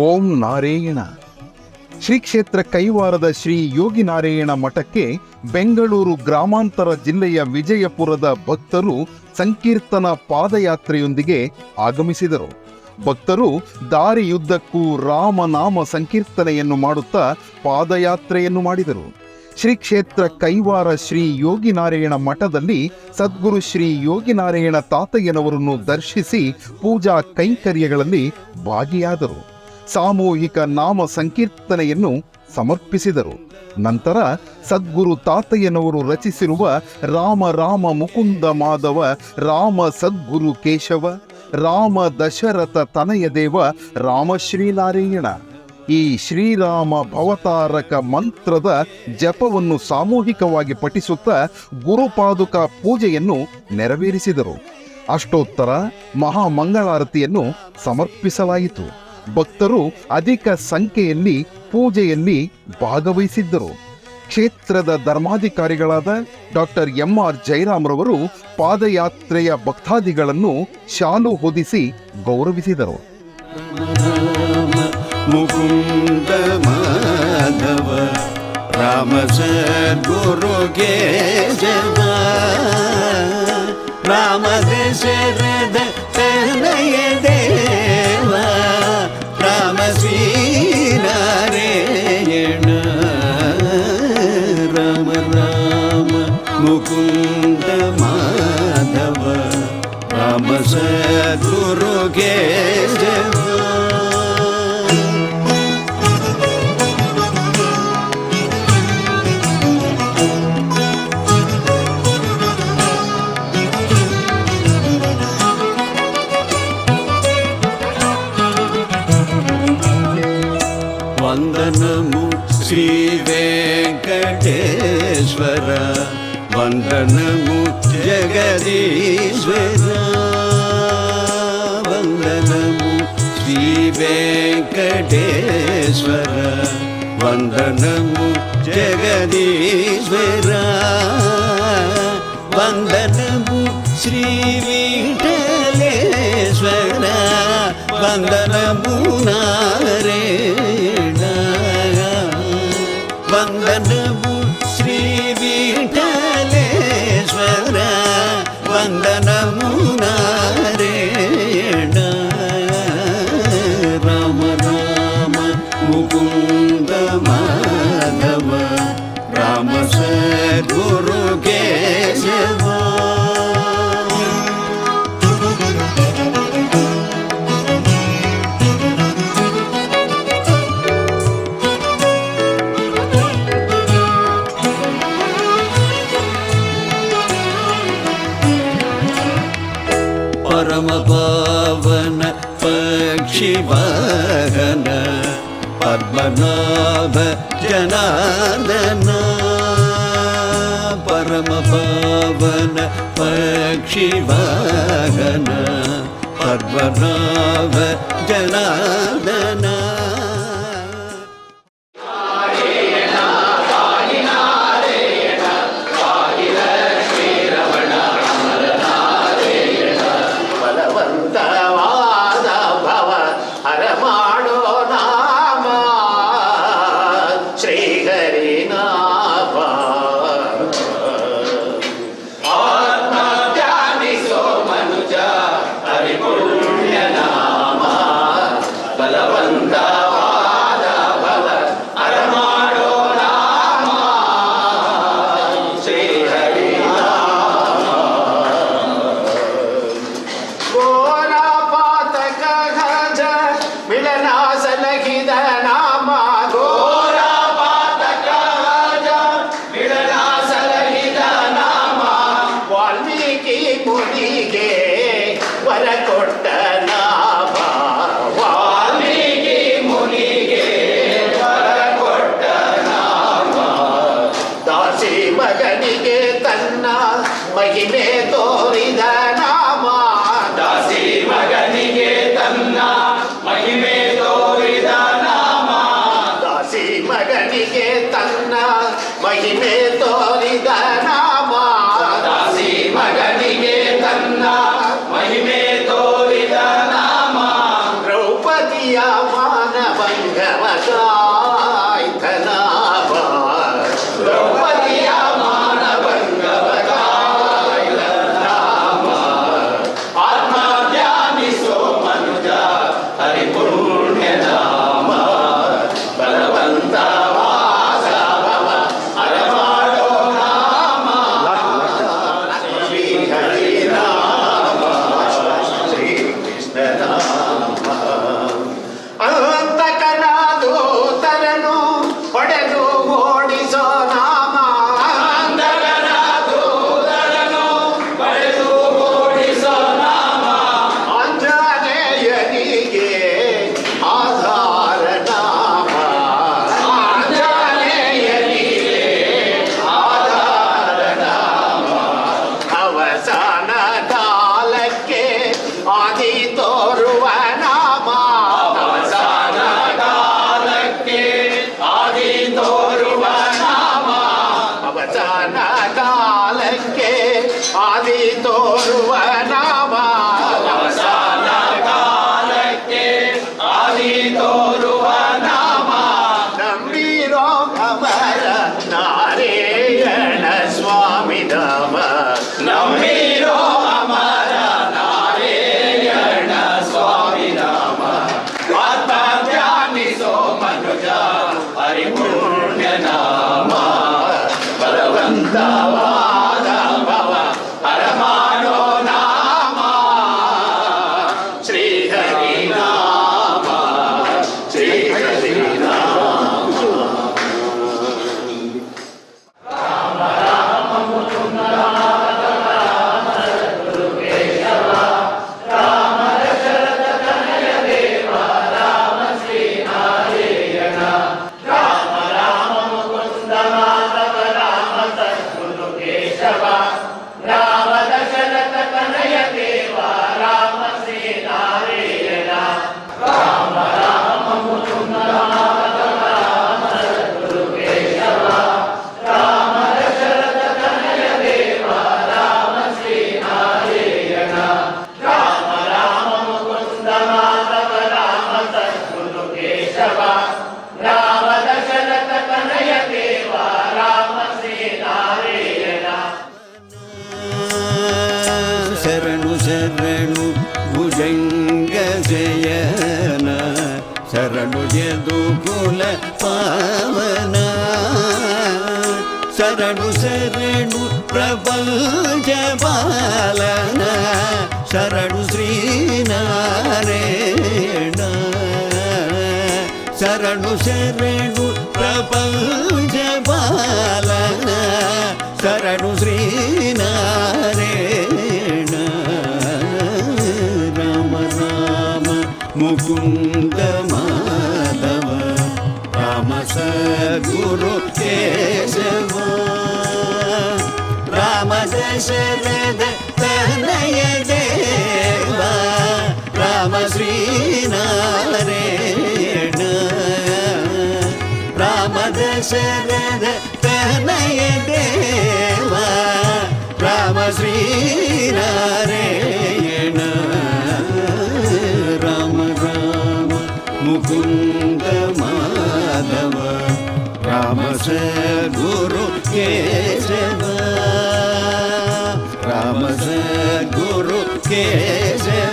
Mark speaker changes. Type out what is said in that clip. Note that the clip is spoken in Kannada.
Speaker 1: ಓಂ ನಾರಾಯಣ. ಶ್ರೀ ಕ್ಷೇತ್ರ ಕೈವಾರದ ಶ್ರೀ ಯೋಗಿ ನಾರಾಯಣ ಮಠಕ್ಕೆ ಬೆಂಗಳೂರು ಗ್ರಾಮಾಂತರ ಜಿಲ್ಲೆಯ ವಿಜಯಪುರದ ಭಕ್ತರು ಸಂಕೀರ್ತನ ಪಾದಯಾತ್ರೆಯೊಂದಿಗೆ ಆಗಮಿಸಿದರು. ಭಕ್ತರು ದಾರಿಯುದ್ದಕ್ಕೂ ರಾಮನಾಮ ಸಂಕೀರ್ತನೆಯನ್ನು ಮಾಡುತ್ತಾ ಪಾದಯಾತ್ರೆಯನ್ನು ಮಾಡಿದರು. ಶ್ರೀ ಕ್ಷೇತ್ರ ಕೈವಾರ ಶ್ರೀ ಯೋಗಿನಾರಾಯಣ ಮಠದಲ್ಲಿ ಸದ್ಗುರು ಶ್ರೀ ಯೋಗಿನಾರಾಯಣ ತಾತಯ್ಯನವರನ್ನು ದರ್ಶಿಸಿ ಪೂಜಾ ಕೈಂಕರ್ಯಗಳಲ್ಲಿ ಭಾಗಿಯಾದರು. ಸಾಮೂಹಿಕ ನಾಮ ಸಂಕೀರ್ತನೆಯನ್ನು ಸಮರ್ಪಿಸಿದರು. ನಂತರ ಸದ್ಗುರು ತಾತಯ್ಯನವರು ರಚಿಸಿರುವ ರಾಮ ರಾಮ ಮುಕುಂದ ಮಾಧವ, ರಾಮ ಸದ್ಗುರು ಕೇಶವ, ರಾಮ ದಶರಥ ತನಯ ದೇವ ರಾಮ ಶ್ರೀನಾರಾಯಣ. ಈ ಶ್ರೀರಾಮ ಭವತಾರಕ ಮಂತ್ರದ ಜಪವನ್ನು ಸಾಮೂಹಿಕವಾಗಿ ಪಠಿಸುತ್ತಾ ಗುರುಪಾದುಕ ಪೂಜೆಯನ್ನು ನೆರವೇರಿಸಿದರು. ಅಷ್ಟೋತ್ತರ ಮಹಾಮಂಗಳಾರತಿಯನ್ನು ಸಮರ್ಪಿಸಲಾಯಿತು. ಭಕ್ತರು ಅಧಿಕ ಸಂಖ್ಯೆಯಲ್ಲಿ ಪೂಜೆಯಲ್ಲಿ ಭಾಗವಹಿಸಿದ್ದರು. ಕ್ಷೇತ್ರದ ಧರ್ಮಾಧಿಕಾರಿಗಳಾದ ಡಾಕ್ಟರ್ ಎಂ ಆರ್ ಜಯರಾಮ್ರವರು ಪಾದಯಾತ್ರೆಯ ಭಕ್ತಾದಿಗಳನ್ನು ಶಾಲು ಹೊದಿಸಿ ಗೌರವಿಸಿದರು.
Speaker 2: ರಾಮ kuru gece వందనము శ్రీ వెంకటేశ్వర వందనము జగదీశ్వర వెంకటేశ్వర వందనము జగదీశ్వర. వందనము శ్రీ విఠలేశ్వర. వందనము
Speaker 3: నారే शिवाहन पद्मनाभ जनादन परमपावन पक्षिवाहन पद्मनाभ जनादना ಮಹಿಮೆ ತೋರಿದ Yeah.
Speaker 2: ಶರಣು ಯದು ಕುಲ ಪಾವನ ಶರಣು ಶರಣು ಪ್ರಪಂಚ ಪಾಲನ ಶರಣು ಶ್ರೀನಾರಾಯಣ ಶರಣು ಶರಣು ಪ್ರಪಂಚ ಪಾಲನ ಶರಣು ಶ್ರೀನಾರಾಯಣ ರಾಮ ರಾಮ ಮುಕುಂದ குரு கேசவா. ராம தசரத தனய தேவா. ராம ஸ்ரீநாரேண ராம தசரத தனய தேவா Rama ஸ்ரீநாரேண Rama Rama முகுந்தமா Rama Sadguru Kesava Rama Sadguru Kesava